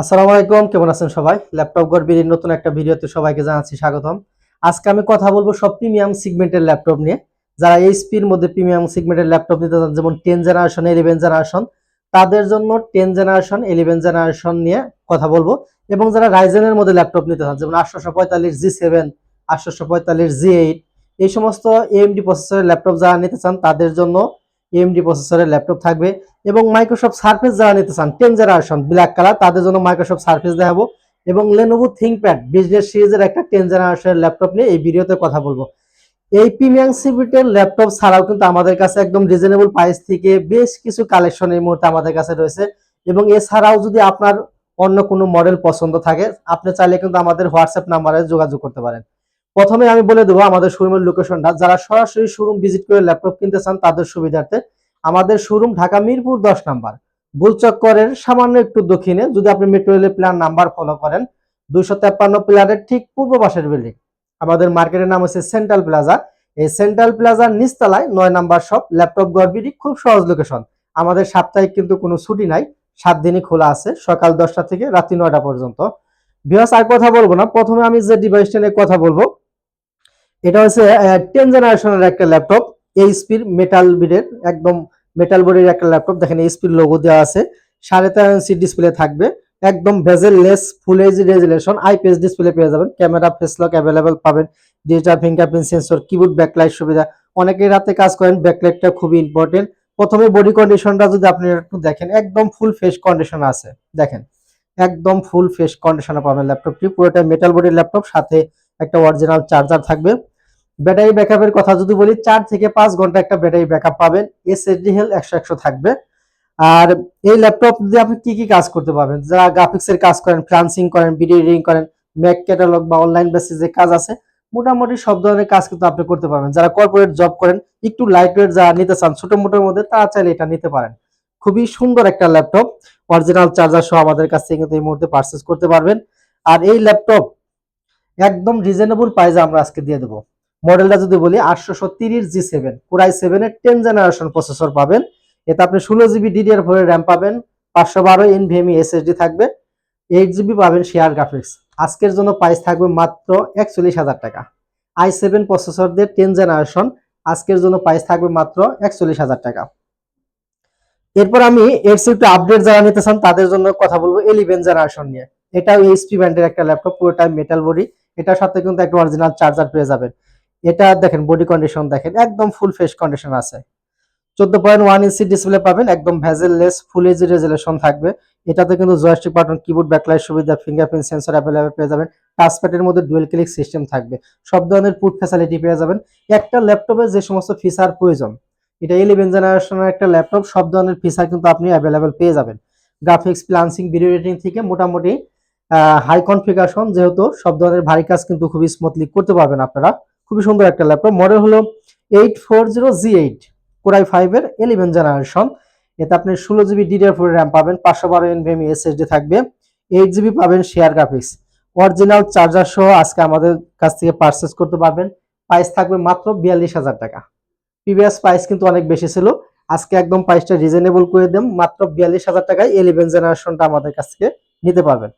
আসসালামু আলাইকুম, কেমন আছেন সবাই? ল্যাপটপ গড়বির নতুন একটা ভিডিওতে সবাইকে জানাচ্ছি স্বাগতম। আজকে আমি কথা বলব সব প্রিমিয়াম সিগমেন্টের ল্যাপটপ নিয়ে। যারা এইচপির মধ্যে প্রিমিয়াম সিগমেন্টের ল্যাপটপ নিতে চান, যেমন টেন জেনারেশন, ইলেভেন জেনারেশন, তাদের জন্য টেন জেনারেশন, ইলেভেন জেনারেশন নিয়ে কথা বলব। এবং যারা রাইজেনের মধ্যে ল্যাপটপ নিতে চান, যেমন আটশোশো পঁয়তাল্লিশ জি সেভেন, আটশোশো পঁয়তাল্লিশ জি এইট, এই সমস্ত এএমডি প্রসেসরের ল্যাপটপ যারা নিতে চান, তাদের জন্য এএমডি প্রসেসরের ল্যাপটপ থাকবে এবং মাইক্রোসফট সার্ফেস যারা নিতে চান টেন জেনারেশন ব্ল্যাক কালার তাদের জন্য মাইক্রোসফট সার্ফেস দেখাবো এবং লেনোভো থিঙ্কপ্যাড বিজনেস সিরিজের একটা টেন জেনারেশনের ল্যাপটপ নিয়ে এই ভিডিওতে কথা বলব। এই প্রিমিয়াম সিবিটের ল্যাপটপ ছাড়াও কিন্তু আমাদের কাছে একদম রিজনেবল প্রাইস থেকে বেশ কিছু কালেকশন এই মুহূর্তে আমাদের কাছে রয়েছে এবং এছাড়াও যদি আপনার অন্য কোনো মডেল পছন্দ থাকে, আপনি চাইলে কিন্তু আমাদের হোয়াটসঅ্যাপ নাম্বারে যোগাযোগ করতে পারেন। প্রথমে আমি বলে দেবো আমাদের শোরুমের লোকেশনটা যারা সরাসরি শোরুম ভিজিট করে ল্যাপটপ কিনতে চান, তাদের সুবিধার্থে আমাদের শোরুম ঢাকা মিরপুর দশ নাম্বার। গুলচক্করের সামান্য একটু দক্ষিণে, যদি আপনি মেট্রো রেলের প্ল্যান নাম্বার ফলো করেন, দুইশো তেপ্পান্ন প্লারের ঠিক পূর্ব পাশের বিল্ডিং আমাদের মার্কেটের নাম হচ্ছে সেন্ট্রাল প্লাজা এই সেন্ট্রাল প্লাজার নিচতলায় নয় নাম্বার শপ ল্যাপটপ গড়বিডি, খুব সহজ লোকেশন আমাদের সাপ্তাহিক কিন্তু কোনো ছুটি নাই, সাত দিনই খোলা আছে, সকাল দশটা থেকে রাত্রি নয়টা পর্যন্ত। বিহাস আর কথা বলব না। প্রথমে আমি যে ডিভাইসটা নিয়ে কথা বলব এটা হচ্ছে টেন জেনারেশনের একটা ল্যাপটপ এইচপির মেটাল বিডের একদম মেটাল বডির একটা ল্যাপটপ দেখেন এইচপির লোগো দেওয়া আছে। সাড়ে তেরো ইঞ্চি ডিসপ্লে থাকবে। একদম bezel less full H resolution IPS display পেয়ে যাবেন। ক্যামেরা ফেস লক অ্যাভেলেবেল পাবেন। Digital fingerprint sensor keyboard backlight সুবিধা। অনেকেই রাতে কাজ করেন ব্যাকলাইটটা খুবই ইম্পর্টেন্ট প্রথমে বডি কন্ডিশনটা যদি আপনি একটু দেখেন, একদম ফুল ফেস কন্ডিশন আছে। দেখেন, একদম ফুল ফেস কন্ডিশনে পাবেন ল্যাপটপটি পুরোটা মেটাল বডির ল্যাপটপ সাথে একটা অরিজিনাল চার্জার থাকবে। ব্যাটারি ব্যাকআপের কথা যদি বলি, চার থেকে পাঁচ ঘণ্টা একটা ব্যাটারি ব্যাকআপ পাবেন। এসএসডি হেল একশো একশো থাকবে। আর এই ল্যাপটপ দিয়ে আপনি কি কি কাজ করতে পারবেন? যারা গ্রাফিক্সের কাজ করেন ফ্রান্সিং করেন ভিডিও এডিটিং করেন ম্যাক ক্যাটালগ বা অনলাইন বেসিস যে কাজ আছে, মোটামুটি সব ধরনের কাজ কিন্তু আপনি করতে পারবেন। যারা কর্পোরেট জব করেন, একটু লাইট ওয়েট যারা নিতে চান, ছোট মোটোর মধ্যে, তারা চাইলে এটা নিতে পারেন। খুবই সুন্দর একটা ল্যাপটপ অরিজিনাল চার্জার সহ আমাদের কাছ থেকে কিন্তু এই মুহূর্তে পারচেস করতে পারবেন। আর এই ল্যাপটপ একদম রিজনেবল প্রাইসে আমরা আজকে দিয়ে দেবো। মডেলটা যদি বলি আটশোশো তিরিশ জি সেভেন কোরাই সেভেনের টেন জেনারেশন প্রসেসর পাবেন। এতে আপনি ষোলো জিবি ডিডিআর ফোর র্যাম পাবেন, পাঁচশো বারো এনভিএমই এসএসডি থাকবে এইট জিবি পাবেন শেয়ার গ্রাফিক্স আজকের জন্য প্রাইস থাকবে মাত্র একচল্লিশ হাজার টাকা। আই সেভেন প্রসেসর দিয়ে টেন জেনারেশন আজকের জন্য প্রাইস থাকবে মাত্র একচল্লিশ হাজার টাকা। এরপর আমি এর একটু আপডেট যারা নিতে চান, তাদের জন্য কথা বলব এলিভেন জেনারেশন নিয়ে। এটাও এইচপি ব্র্যান্ডের একটা ল্যাপটপ পুরোটাই মেটাল বডি এটার সাথে কিন্তু একটা অরিজিনাল চার্জার পেয়ে যাবেন। এটা দেখেন বডি কন্ডিশন দেখেন, একদম ফুল ফ্রেশ কন্ডিশন আছে। চোদ্দ পয়েন্ট ওয়ান ইঞ্চি ডিসপ্লে পাবেন, একদম bezel less full H resolution থাকবে। এটাতে কিন্তু জয়স্টিক বাটন কিবোর্ড ব্যাকলাইট সুবিধা ফিঙ্গারপ্রিন্ট সেন্সর অ্যাভেলেবেল পেয়ে যাবেন। টাচপ্যাডের মধ্যে ডুয়েল ক্লিক সিস্টেম থাকবে। সব ধরনের পুট ফ্যাসিলিটি পেয়ে যাবেন। একটা ল্যাপটপে যে সমস্ত ফিচার প্রয়োজন, এটা ইলেভেন জেনারেশনের একটা ল্যাপটপ সব ধরনের ফিচার কিন্তু আপনি অ্যাভেলেবেল পেয়ে যাবেন। গ্রাফিক্স প্লান্সিং ভিডিও এডিটিং থেকে মোটামুটি হাই কনফিগারেশন যেহেতু সব ধরনের ভারী কাজ কিন্তু খুবই স্মুথলি করতে পারবেন আপনারা। খুবই সুন্দর একটা ল্যাপটপ মডেল হলো eight four zero G eight core i ফাইভের ইলেভেন জেনারেশন এতে আপনি ষোলো জিবি ডিডিআর ফোর র্যাম পাবেন, পাঁচশো বারো এনভিএমি এসএসডি থাকবে। এইট জিবি পাবেন শেয়ার গ্রাফিক্স অরিজিনাল চার্জার সহ আজকে আমাদের কাছ থেকে পারচেস করতে পারবেন। প্রাইস থাকবে মাত্র বিয়াল্লিশ হাজার টাকা। প্রিভিয়াস প্রাইস কিন্তু অনেক বেশি ছিল। আজকে একদম প্রাইসটা রিজনেবল করে দেন। মাত্র বিয়াল্লিশ হাজার টাকায় ইলেভেন জেনারেশনটা আমাদের কাছ থেকে নিতে পারবেন।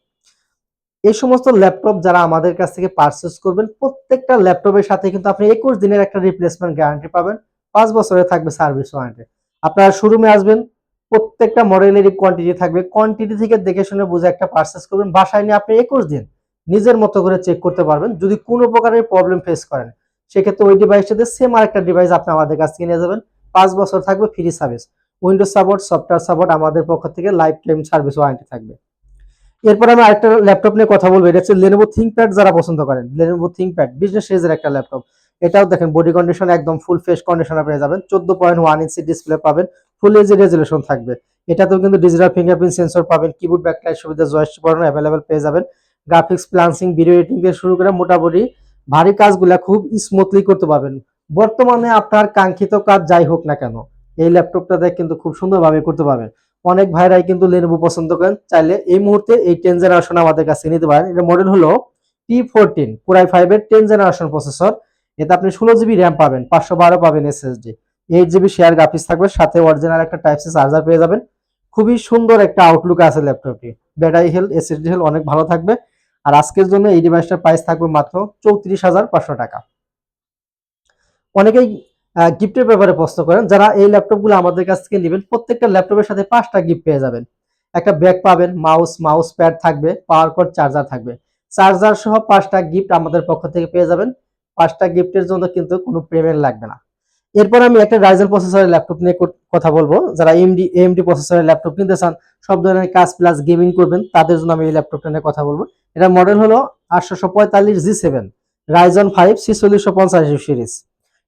এই সমস্ত ল্যাপটপ যারা আমাদের কাছ থেকে পারচেস করবেন, প্রত্যেকটা ল্যাপটপের সাথে কিন্তু আপনি একুশ দিনের একটা রিপ্লেসমেন্ট গ্যারান্টি পাবেন। পাঁচ বছরে থাকবে সার্ভিস ওয়ারেন্টি আপনারা শোরুমে আসবেন, প্রত্যেকটা মডেলেরই কোয়ান্টিটি থাকবে। কোয়ান্টিটি থেকে দেখে শুনে বুঝে একটা পারচেস করবেন। বাসায় নিয়ে আপনি একুশ দিন নিজের মতো করে চেক করতে পারবেন। যদি কোনো প্রকারের প্রবলেম ফেস করেন, সেক্ষেত্রে ওই ডিভাইসটাতে সেম আরেকটা ডিভাইস আপনি আমাদের কাছ থেকে নিয়ে যাবেন। পাঁচ বছর থাকবে free service Windows support software support আমাদের পক্ষ থেকে লাইফ টাইম সার্ভিস ওয়ারেন্টি থাকবে। এরপর আমি আরেকটা ল্যাপটপ নিয়ে কথা বলব। এটা হচ্ছে লেনোভো থিঙ্কপ্যাড যারা পছন্দ করেন। লেনোভো থিঙ্কপ্যাড বিজনেস সিরিজের একটা ল্যাপটপ এটাও দেখেন বডি কন্ডিশন একদম ফুল ফ্রেশ কন্ডিশনে পেয়ে যাবেন। চোদ্দ পয়েন্ট ওয়ান ইঞ্চি ডিসপ্লে পাবেন। ফুল এইচ রেজুলেশন থাকবে। এটাতেও কিন্তু ডিজিটাল ফিঙ্গারপ্রিন্ট সেন্সর পাবেন। কিবোর্ড ব্যাকলাইট সুবিধা জয়েস্ট বাটন অ্যাভেলেবেল পেয়ে যাবেন। গ্রাফিক্স প্লান্সিং ভিডিও এডিটিং থেকে শুরু করে মোটামুটি ভারী কাজগুলা খুব স্মুথলি করতে পারবেন। বর্তমানে আপনার কাঙ্ক্ষিত কাজ যাই হোক না কেন, এই ল্যাপটপটা ল্যাপটপটাতে কিন্তু খুব সুন্দরভাবে করতে পারবেন। অনেক ভাইরাই কিন্তু লেনোভো পছন্দ করেন। চাইলে এই মুহূর্তে এই টেন জেনারেশন আমাদের কাছে নিতে পারেন। এটা মডেল হলো টি ফোরটিন কোরাই ফাইভের টেন জেনারেশন প্রসেসর এতে আপনি ষোলো জিবি র্যাম পাবেন, পাঁচশো বারো পাবেন SSD eight GB share graphics থাকবে, সাথে অরিজিনাল একটা টাইপ সি চার্জার পেয়ে যাবেন। খুবই সুন্দর একটা আউটলুক আছে ল্যাপটপটি ব্যাটারি হেলথ এসএসডি হেলথ অনেক ভালো থাকবে। আর আজকের জন্য এই ডিভাইসটার প্রাইস থাকবে মাত্র চৌত্রিশ হাজার পাঁচশো টাকা। অনেকেই গিফটের ব্যাপারে প্রশ্ন করেন। যারা এই ল্যাপটপগুলো আমাদের কাছ থেকে নেবেন, প্রত্যেকটা ল্যাপটপের সাথে পাঁচটা গিফট পেয়ে যাবেন। একটা ব্যাগ পাবেন মাউস মাউস প্যাড থাকবে পাওয়ার কর্ড চার্জার থাকবে। চার্জার সহ পাঁচটা গিফট আমাদের পক্ষ থেকে পেয়ে যাবেন। পাঁচটা গিফটের জন্য কিন্তু কোনো পেমেন্ট লাগবে না। এরপর আমি একটা রাইজেন প্রসেসরের ল্যাপটপ নিয়ে কথা বলব। যারা এমডি এমডি প্রসেসরের ল্যাপটপ কিনতে চান, সব ধরনের কাজ প্লাস গেমিং করবেন, তাদের জন্য আমি এই ল্যাপটপটা নিয়ে কথা বলব। এটা মডেল হলো আটশোশো পঁয়তাল্লিশ জি সেভেন রাইজন ফাইভ ছিচল্লিশশো পঞ্চাশ সিরিজ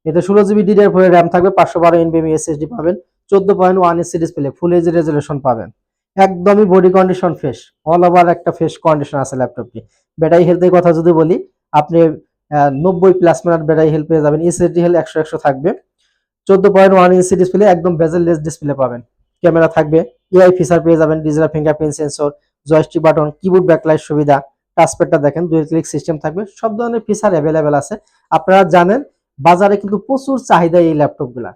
এতে ষোলো জিবি ডিডিআর ফোর র্যাম থাকবে, পাঁচশো বারো এনবিএম এসএসডি পাবেন, চোদ্দ point one inch display full H resolution পাবেন। একদমই body condition fresh all over একটা ফ্রেশ কন্ডিশন আছে ল্যাপটপটি ব্যাটারি হেলথের কথা যদি বলি, আপনি নব্বই প্লাস মিনিট ব্যাটারি হেল্প পেয়ে যাবেন এসএসডি হেল একশো একশো থাকবে। চোদ্দ পয়েন্ট ওয়ান ইঞ্চি ডিসপ্লে একদম বেজেললেস ডিসপ্লে পাবেন। ক্যামেরা থাকবে এআই ফিচার পেয়ে যাবেন digital fingerprint sensor joystick button keyboard backlight সুবিধা টাচপ্যাডটা দেখেন, দুই ক্লিক সিস্টেম থাকবে, সব ধরনের ফিচার অ্যাভেলেবেল আছে। আপনারা জানেন বাজারে কিন্তু প্রচুর চাহিদা এই ল্যাপটপগুলা।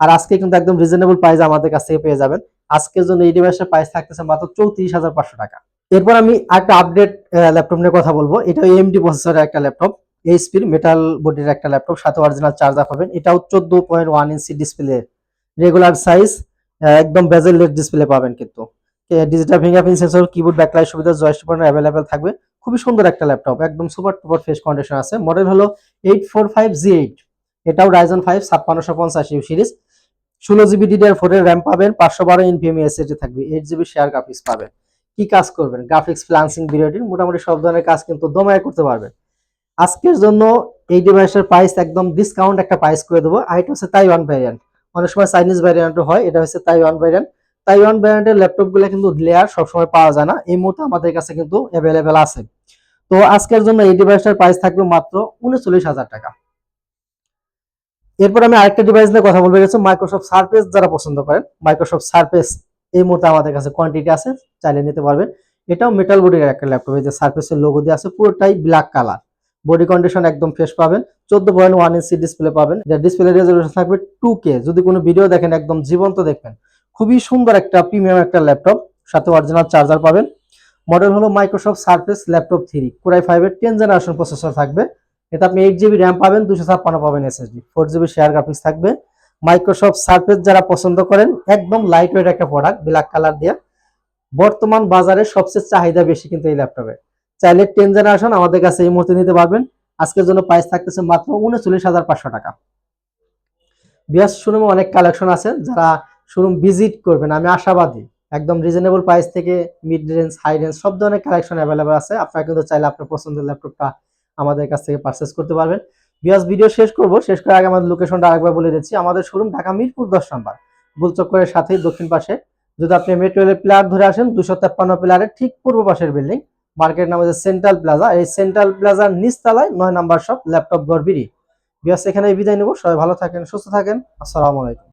আর আজকে কিন্তু একদম রিজনেবল প্রাইস আমাদের কাছ থেকে পেয়ে যাবেন। আজকের জন্য এই ডিভাইসের প্রাইস থাকতেছে মাত্র চৌত্রিশ হাজার পাঁচশো টাকা। এরপর আমি একটা আপডেট ল্যাপটপ নিয়ে কথা বলব। এটা এমডি প্রসেসরের একটা ল্যাপটপ এইচপির মেটাল বডির একটা ল্যাপটপ সাথে অরিজিনাল চার্জার পাবেন। এটাও চোদ্দ point one inch display regular size একদম বেজেল ডিসপ্লে পাবেন কিন্তু। Digital fingerprint sensor keyboard backlight সুবিধা জয়স্টিক বাটন অ্যাভেলেবেল থাকবে। খুবই সুন্দর একটা ল্যাপটপ একদম সুপার টুপার ফেস কন্ডিশন আছে। মডেল হলো eight four five G eight এটাও রাইজন ফাইভ ছাপ্পান্নশো পঞ্চাশ ইউ সিরিজ ষোলো জিবি ডিডিআর ফোর এর র্যাম পাবেন, পাঁচশো বারো ইনভিএম এসএসডি থাকবে এইট জিবি শেয়ার গ্রাফিক্স পাবেন। কি কাজ করবেন? গ্রাফিক্স ফ্লান্সিং ভিডিওটির মোটামুটি সব ধরনের কাজ কিন্তু দমায় করতে পারবেন। আজকের জন্য এই ডিভাইসের প্রাইস একদম ডিসকাউন্ট একটা প্রাইস করে দেবো। আর এটা হচ্ছে তাইওয়ান ভ্যারিয়েন্ট অনেক সময় চাইনিজ ভ্যারিয়েন্টও হয়, এটা হচ্ছে তাইওয়ান ভ্যারিয়েন্ট তাইওয়ান ভ্যারিয়েন্টের ল্যাপটপগুলো কিন্তু লেয়ার সবসময় পাওয়া যায় না। এই মুহূর্তে আমাদের কাছে কিন্তু অ্যাভেলেবেল আছে। তো আজকের জন্য এই ডিভাইসটার প্রাইস থাকবে মাত্র উনচল্লিশ হাজার টাকা। এরপর আমি আরেকটা ডিভাইস নিয়ে কথা বলব গেছে মাইক্রোসফট সার্ফেস যারা পছন্দ করেন। মাইক্রোসফট সার্ফেস এই মুহূর্তে আমাদের কাছে কোয়ান্টিটি আছে, চাইলে নিতে পারবেন। এটাও মেটাল বডির একটা ল্যাপটপ এই যে সার্ফেসের লোগো দিয়ে আছে, পুরোটাই ব্ল্যাক কালার বডি কন্ডিশন একদম ফ্রেশ পাবেন। চোদ্দ পয়েন্ট ওয়ান ইঞ্চি ডিসপ্লে পাবেন। এটা ডিসপ্লে রেজলিউশন থাকবে টু কে যদি কোনো ভিডিও দেখেন, একদম জীবন্ত দেখবেন। খুবই সুন্দর একটা প্রিমিয়াম একটা ল্যাপটপ সাথে অরিজিনাল চার্জার পাবেন। মডেল হলো Microsoft Surface laptop three core i ফাইভের টেন জেনারেশন প্রসেসর থাকবে। এতে আপনি এইট জিবি র্যাম পাবেন দুশো ছাপ্পান্ন পাবেন SSD four GB share graphics থাকবে। মাইক্রোসফট সার্ফেস যারা পছন্দ করেন, একদম লাইট ওয়েট একটা প্রোডাক্ট ব্ল্যাক কালার দিয়ে। বর্তমান বাজারে সবচেয়ে চাহিদা বেশি কিন্তু এই ল্যাপটপে চাইলে টেন জেনারেশন আমাদের কাছে এই মুহূর্তে নিতে পারবেন। আজকের জন্য প্রাইস থাকতেছে মাত্র উনচল্লিশ হাজার পাঁচশো টাকা। বিয়াস শোরুমে অনেক কালেকশন আছে, যারা শোরুম ভিজিট করবেন, আমি আশাবাদী। একদম রিজনেবল প্রাইস থেকে মিড রেঞ্জ হাই রেঞ্জ সব ধরনের কালেকশন অ্যাভেলেবল আছে। আপনারা কিন্তু চাইলে আপনার পছন্দের ল্যাপটপটা আমাদের কাছ থেকে পারচেস করতে পারবেন। বিয়াস ভিডিও শেষ করব। শেষ করার আগে আমাদের লোকেশনটা আরেকবার বলে দিচ্ছি। আমাদের শোরুম ঢাকা মিরপুর দশ নম্বর। বুলচক্করের সাথেই দক্ষিণ পাশে। যদি আপনি মেট্রো রেলের প্লেয়ার ধরে আসেন দুশো তেপ্পান্ন প্লেয়ারের ঠিক পূর্ব পাশের বিল্ডিং মার্কেট নাম হচ্ছে সেন্ট্রাল প্লাজা এই সেন্ট্রাল প্লাজার নিচতলায় নয় নাম্বার শপ ল্যাপটপ গড়বিরি বিয়াস এখানে বিদায় নেব। সবাই ভালো থাকেন, সুস্থ থাকেন। আসসালামু আলাইকুম।